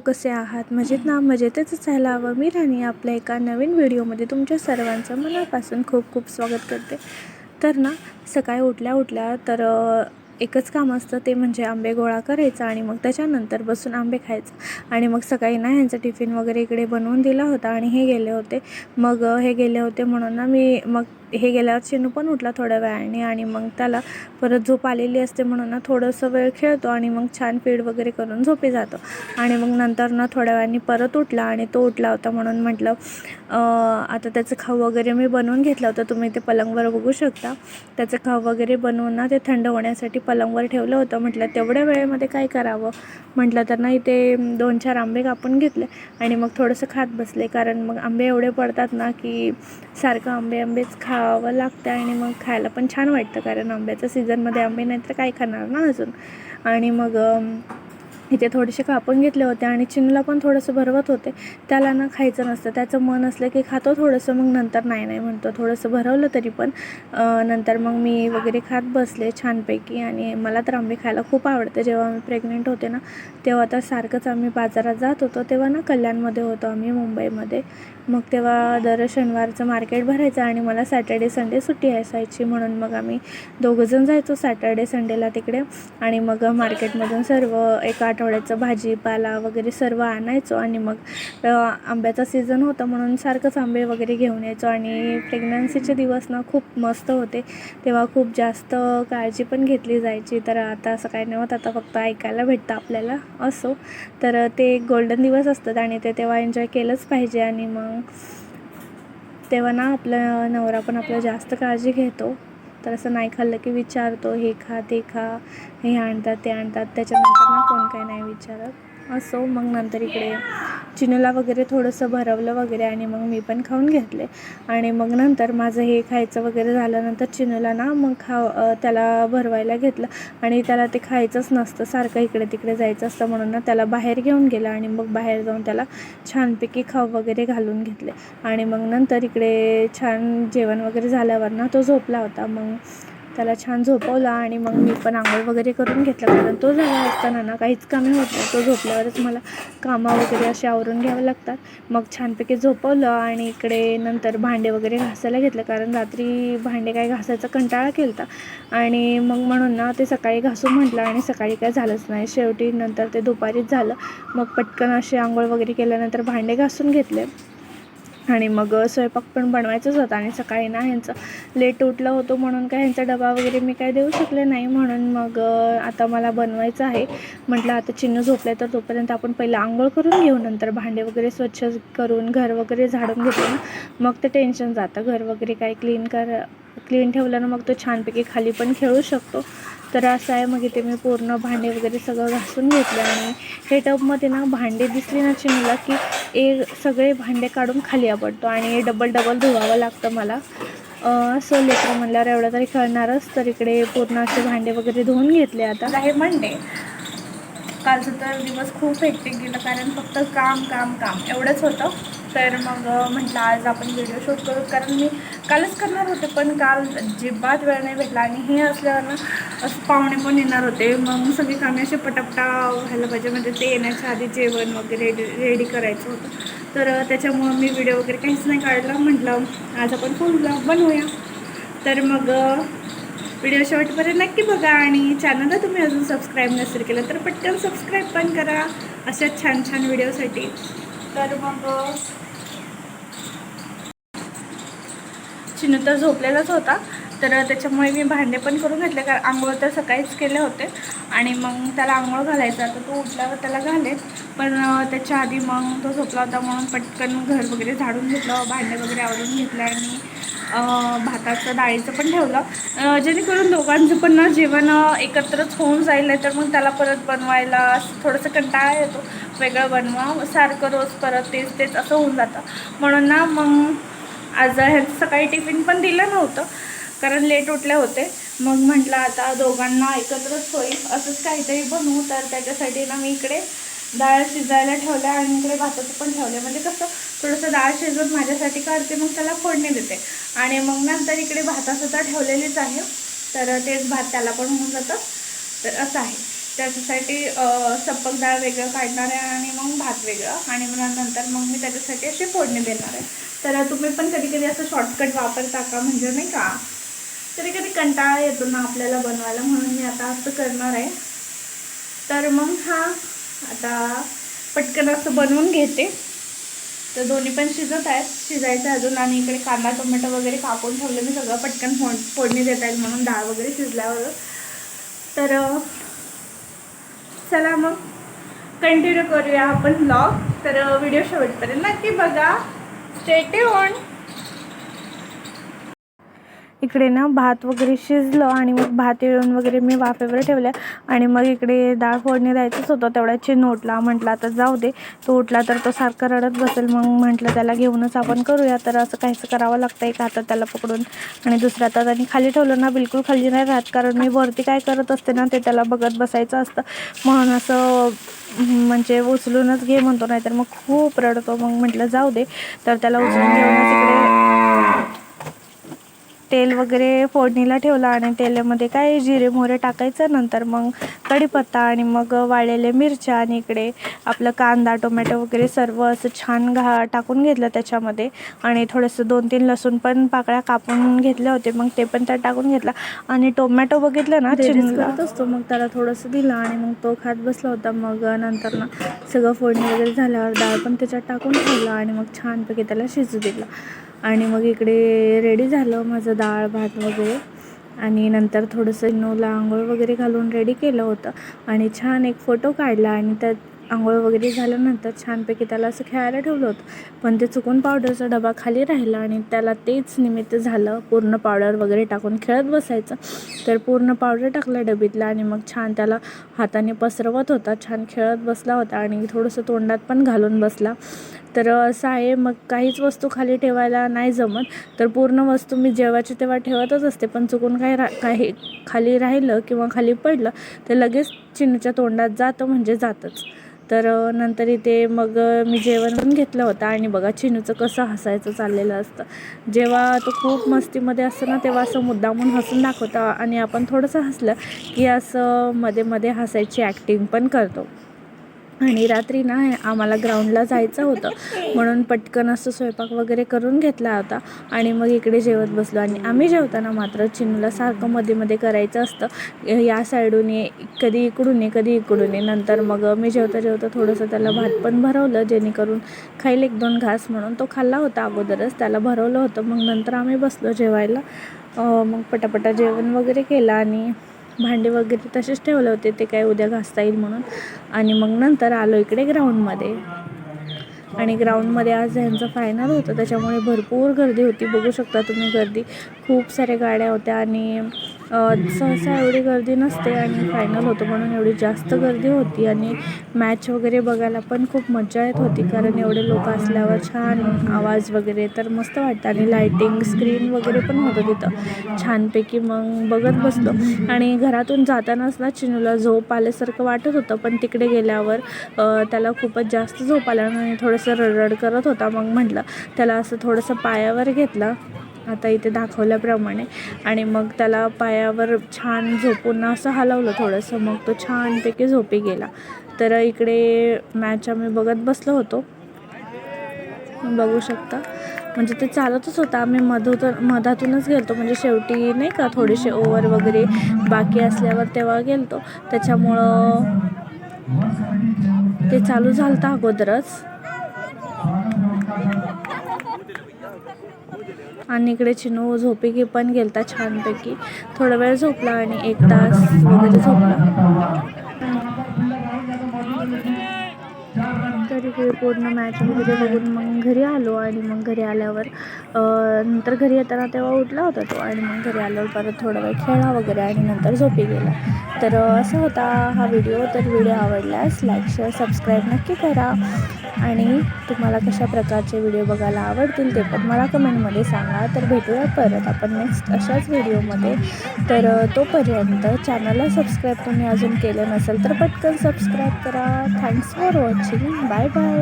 कसे आहात? मजेत ना? मजेतच असायला हवं. मी राणी आपल्या एका नवीन व्हिडिओमध्ये तुमच्या सर्वांचं मनापासून खूप खूप स्वागत करते. तर ना सकाळी उठल्या उठल्या तर एकच काम असतं ते म्हणजे आंबे गोळा करायचं आणि मग त्याच्यानंतर बसून आंबे खायचं. आणि मग सकाळी ना ह्यांचा टिफिन वगैरे इकडे बनवून दिला होता आणि हे गेले होते. मग हे गेले होते म्हणून ना मी मग हे गेल्यावर चिनू पण उठला थोड्या वेळाने आणि मग त्याला परत झोप आलेली असते म्हणून ना थोडंसं वेळ खेळतो आणि मग छान फीड वगैरे करून झोपी जातो. आणि मग नंतर ना थोड्या वेळाने परत उठला आणि तो उठला होता म्हणून म्हटलं आता त्याचं खाऊ वगैरे मी बनवून घेतलं होतं. तुम्ही ते पलंगवर बघू शकता. त्याचं खाऊ वगैरे बनवून ना ते थंड होण्यासाठी पलंगवर ठेवलं होतं. म्हटलं तेवढ्या वेळेमध्ये काय करावं? म्हटलं तर ना इथे दोन चार आंबे कापून घेतले आणि मग थोडंसं खात बसले. कारण मग आंबे एवढे पडतात ना की सारखं आंबे आंबेच खा खावं लागतं आणि मग खायला पण छान वाटतं कारण आंब्याच्या सीझनमध्ये आंबे नाही तर काय खाणार ना अजून? आणि मग इथे थोडेसे कापून घेतले होते आणि चिनूला पण थोडंसं भरवत होते. त्याला ना खायचं नसतं त्याचं मन असलं की खातो थोडंसं मग नंतर नाही नाही म्हणतो. थोडंसं भरवलं तरी पण नंतर मग मी वगैरे खात बसले छानपैकी. आणि मला तर आंबे खायला खूप आवडते. जेव्हा मी प्रेग्नेंट होते ना तेव्हा तर सारखंच आम्ही बाजारात जात होतो. तेव्हा ना कल्याणमध्ये होतो आम्ही मुंबईमध्ये. मग तेव्हा दर शनिवारचं मार्केट भरायचं आणि मला सॅटर्डे संडे सुट्टी असायची. म्हणून मग आम्ही दोघंजण जायचो सॅटर्डे संडेला तिकडे. आणि मग मार्केटमधून सर्व एका आठवड्याचं भाजीपाला वगैरे सर्व आणायचो. आणि मग आंब्याचा सीझन होता म्हणून सारखंच आंबे वगैरे घेऊन यायचो. आणि प्रेग्नन्सीचे दिवस ना खूप मस्त होते. तेव्हा खूप जास्त काळजी पण घेतली जायची. तर आता असं काही नाही होत. आता फक्त ऐकायला भेटतं आपल्याला असो. तर ते गोल्डन दिवस असतात आणि ते तेव्हा एन्जॉय केलंच पाहिजे. आणि मग तेव्हा ना आपला नवरा पण आपलं जास्त काळजी घेतो. तर असं नाही खाल्लं की विचारतो हे खा ते खा हे आणतात ते आणतात. त्याच्यानंतर ना कोण काय नाही विचारत. असो मग नंतर इकडे चिनूला वगैरे थोडंसं भरवलं वगैरे आणि मग मी पण खाऊन घेतले. आणि मग नंतर माझं हे खायचं वगैरे झाल्यानंतर चिनूला ना मग खाव त्याला भरवायला घेतलं. आणि त्याला ते खायचंच नसतं सारखं इकडे तिकडे जायचं असतं म्हणून ना त्याला बाहेर घेऊन गेलं आणि मग बाहेर जाऊन त्याला छानपैकी खाऊ वगैरे घालून घेतले. आणि मग नंतर इकडे छान जेवण वगैरे झाल्यावर ना तो झोपला होता. मग त्याला छान झोपवलं आणि मग मी पण आंघोळ वगैरे करून घेतलं. कारण तो झाला असताना ना काहीच कामे होत नाही. तो झोपल्यावरच मला कामं वगैरे असे आवरून घ्यावं लागतात. मग छानपैकी झोपवलं आणि इकडे नंतर भांडे वगैरे घासायला घेतलं. कारण रात्री भांडे काय घासायचा कंटाळा केला आणि मग म्हणून ना ते सकाळी घासू म्हटलं आणि सकाळी काय झालंच नाही. शेवटी नंतर ते दुपारीच झालं. मग पटकन असे आंघोळ वगैरे केल्यानंतर भांडे घासून घेतले. आणि मग स्वयंपाक पण बनवायचंच होता आणि सकाळी ना ह्यांचं लेट उठलं होतं म्हणून काय ह्यांचा डबा वगैरे मी काय देऊ शकले नाही. म्हणून मग आता मला बनवायचं आहे. म्हटलं आता चिन्ह झोपलं तर तोपर्यंत आपण पहिलं आंघोळ करून घेऊ. नंतर भांडे वगैरे स्वच्छ करून घर वगैरे झाडून घेतलं ना मग ते टेन्शन जातं. घर वगैरे काय क्लीन कर क्लीन ठेवलं ना मग तो छानपैकी खाली पण खेळू शकतो. तर असं आहे मग इथे मी पूर्ण भांडे वगैरे सगळं घासून घेतलं आणि हे टबमध्ये ना भांडे दिसली ना चिनूला की ए सगळे भांडे काढून खाली आवडतो आणि डबल डबल धुवावं लागतं मला. सो असं लेकरं म्हणल्यावर एवढं तरी कळणारच तर इकडे पूर्ण असे भांडे वगैरे धुवून घेतले आता. आहे मंडे कालचं तर दिवस खूप हेक्टिक गेलं कारण फक्त काम काम काम. एवढंच होतं. तर मग म्हटलं आज आपण व्हिडिओ शूट करू. कारण मी कालच करणार होते पण काल अजिबात वेळ नाही भेटला आणि हे असल्यावर ना असं पाहुणे पण येणार होते. मग सगळी कामे असे पटापटा व्हायला पाहिजे. म्हणजे ते येण्याच्या आधी जेवण वगैरे रेडी करायचं होतं. तर त्याच्यामुळं मी व्हिडिओ वगैरे काहीच नाही काढला. म्हटलं आज आपण फोन ब्लॉग बनवूया. तर मग व्हिडिओ शेवटपर्यंत नक्की बघा आणि चॅनलला तुम्ही अजून सबस्क्राईब नसेल केलं तर पटकन सबस्क्राईब पण करा. अशा छान छान व्हिडिओसाठी तर मग चिनू तर झोपलेलाच होता. तर त्याच्यामुळे मी भांडे पण करून घेतले कारण आंघोळ तर सकाळीच केले होते. आणि मग त्याला आंघोळ घालायचा तर तो उठल्यावर त्याला घालेल. पण त्याच्या आधी मग तो झोपला होता म्हणून पटकन घर वगैरे झाडून घेतलं भांडे वगैरे आवडून घेतलं आणि भाताचं डाळीचं पण ठेवलं. जेणेकरून दोघांचं पण ना जेवण एकत्रच होऊन जाईल नाही तर मग त्याला परत बनवायला असं थोडंसं कंटाळा येतो. वेगळं बनवा सारखं रोज परत तेच तेच असं होऊन जातं. म्हणून ना मग आज ह्यांचं सकाळी टिफिन पण दिलं नव्हतं कारण लेट उठले होते. मग म्हटलं आता दोघांना एकत्रच होईल असंच काहीतरी बनवू. तर त्याच्यासाठी ना मी इकडे डाळ शिजायला ठेवल्या आणि इकडे भाताचं पण ठेवलं म्हणजे कसं थोडंसं डाळ शिजवून माझ्यासाठी काढते मग त्याला फोडणी देते. आणि मग नंतर इकडे भातासुद्धा ठेवलेलीच आहे. तर तेच भात त्याला पण होऊन जातं. तर असं आहे. त्याच्यासाठी सप्पक डाळ वेगळं काढणार आहे आणि मग भात वेगळं. आणि मग नंतर मग मी त्याच्यासाठी अशी फोडणी देणार आहे. तर तुम्ही पण कधी कधी असं शॉर्टकट वापरता का? म्हणजे नाही का? कधी कधी कंटाळा येतो ना आपल्याला बनवायला म्हणून मी आता असं करणार आहे. तर मग हा आता पटकन असं बनवून घेते. तर दोन्ही पण शिजत आहेत. शिजायचं आहे अजून आणि इकडे कांदा टोमॅटो वगैरे कापून ठेवलं मी सगळं. पटकन फोड फोडणी देता येईल म्हणून डाळ वगैरे शिजल्यावर. तर चला मग. कंटिन्यू करूया आपण ब्लॉग तर व्हिडिओ शेवटपर्यंत नक्की बघा. स्टेटे ऑन इकडे ना भात वगैरे शिजलं आणि मग भात येळून वगैरे मी वाफेवर ठेवल्या. आणि मग इकडे डाळ फोडणी द्यायचंच होतं तेवढ्या चिन उठला म्हटलं आता जाऊ दे. तो उठला तर तो सारखा रडत बसेल. मग म्हटलं त्याला घेऊनच आपण करूया. तर असं काहीच करावं लागतं एक हातात त्याला पकडून. आणि दुसऱ्या हातात आणि खाली ठेवलं ना बिलकुल खाली नाही राहत. कारण मी वरती काय करत असते ना ते त्याला बघत बसायचं असतं. म्हणून असं म्हणजे उचलूनच घे म्हणतो. नाहीतर मग खूप रडतो. मग म्हटलं जाऊ दे. तर त्याला उचलून घेऊनच इकडे तेल वगैरे फोडणीला ठेवलं आणि तेलामध्ये काय जिरे मोहरे टाकायचं नंतर मग कढीपत्ता आणि मग वाळलेल्या मिरच्या आणि इकडे आपलं कांदा टोमॅटो वगैरे सर्व असं छान घा टाकून घेतलं त्याच्यामध्ये. आणि थोडंसं दोन तीन लसूण पण पाकळ्या कापून घेतले होते मग ते पण त्यात टाकून घेतला. आणि टोमॅटो बघितलं ना चिरला असतो मग त्याला थोडंसं दिलं आणि मग तो खात बसला होता. मग नंतर ना सगळं फोडणी वगैरे झाल्यावर डाळ पण त्याच्यात टाकून ठेवलं आणि मग छानपैकी त्याला शिजू दिलं. आणि मग इकडे रेडी झालं माझं डाळ भात वगैरे. आणि नंतर थोडंसं नऊला आंघोळ वगैरे घालून रेडी केलं होतं. आणि छान एक फोटो काढला आणि त्यात आंघोळ वगैरे झाल्यानंतर छानपैकी त्याला असं खेळायला ठेवलं होतं. पण ते चुकून पावडरचा डबा खाली राहिला आणि त्याला तेच निमित्त झालं पूर्ण पावडर वगैरे टाकून खेळत बसायचं. तर पूर्ण पावडर टाकलं डबीतला आणि मग छान त्याला हाताने पसरवत होता. छान खेळत बसला होता आणि थोडंसं तोंडात पण घालून बसला. तर असं आहे मग काहीच वस्तू खाली ठेवायला नाही जमत. तर पूर्ण वस्तू मी जेव्हाची तेव्हा ठेवतच असते पण चुकून काही रा काही खाली राहिलं किंवा खाली पडलं तर लगेच चिन्हच्या तोंडात जातं म्हणजे जातंच. तर नंतर इथे मग मी जेवण पण घेतलं होतं. आणि बघा चिनूचं कसं हसायचं चाललेलं असतं. जेव्हा तो खूप मस्तीमध्ये असतो ना तेव्हा असं मुद्दामून हसून दाखवतं. आणि आपण थोडंसं हसलं की असं मध्ये मध्ये हसायची ॲक्टिंग पण करतो. आणि रात्री ना आम्हाला ग्राउंडला जायचं होतं. म्हणून पटकन असं स्वयंपाक वगैरे करून घेतला होता. आणि मग इकडे जेवत बसलो. आणि आम्ही जेवताना मात्र चिनूला सारखं मध्ये मध्ये करायचं असतं. या साईडून ये कधी इकडून ये कधी इकडून ये. नंतर मग मी जेवता जेवता थोडंसं त्याला भात पण भरवलं जेणेकरून खाईल एक दोन घास म्हणून. तो खाल्ला होता अगोदरच. त्याला भरवलं होतं. मग नंतर आम्ही बसलो जेवायला. मग पटापटा जेवण वगैरे केलं आणि भांडे वगैरे तसेच ठेवले होते ते काय उद्या घासता येईल म्हणून. आणि मग नंतर आलो इकडे ग्राउंडमध्ये. आणि ग्राउंडमध्ये आज यांचं फायनल होतं त्याच्यामुळे भरपूर गर्दी होती. बघू शकता तुम्ही गर्दी. खूप साऱ्या गाड्या होत्या आणि सहसा एवढी गर्दी नसते आणि फायनल होतं म्हणून एवढी जास्त गर्दी होती आणि मॅच वगैरे बघायला पण खूप मजा येत होती कारण एवढे लोक असल्यावर छान आवाज वगैरे तर मस्त वाटतं आणि लायटिंग स्क्रीन वगैरे पण होतं तिथं. छानपैकी मग बघत बसलो. आणि घरातून जातानाच ना चिनूला झोप आल्यासारखं वाटत होतं पण तिकडे गेल्यावर त्याला खूपच जास्त झोप आला आणि थोडंसं रडरड करत होता. मग म्हटलं त्याला असं थोडंसं पायावर घेतलं. आता इथे दाखवल्याप्रमाणे. आणि मग त्याला पायावर छान झोपून असं हलवलं थोडंसं. मग तो छानपैकी झोपी गेला. तर इकडे मॅच आम्ही बघत बसलो होतो. बघू शकता. म्हणजे ते चालतच होता. आम्ही मधून मधातूनच गेलतो. म्हणजे शेवटी नाही का थोडेसे ओव्हर वगैरे बाकी असल्यावर तेव्हा गेलतो. त्याच्यामुळं ते चालू झालं होतं अगोदरच. आणि इकडे चिनू झोपी पण गेलता छानपैकी. थोडा वेळ झोपला आणि एक तास वगैरे झोपला. तर इकडे पूर्ण मॅच वगैरे बघून मग घरी आलो आणि मग घरी आल्यावर नंतर घरी येताना तेव्हा उठला होता तो आणि मग घरी आल्यावर परत थोडा वेळ खेळला वगैरे आणि नंतर झोपी गेला. तर असा होता हा व्हिडिओ तर व्हिडिओ आवडल्यास लाईक शेअर सबस्क्राईब नक्की करा. आणि तुम्हाला कशा प्रकारचे व्हिडिओ बघायला आवडतील ते पण मला कमेंटमध्ये सांगा. तर भेटूया परत आपण नेक्स्ट अशाच व्हिडिओमध्ये तर तोपर्यंत चॅनलला सबस्क्राईब तुम्ही अजून केलं नसेल तर पटकन सबस्क्राईब करा. थँक्स फॉर वॉचिंग দেখছিলেন বাই বাই।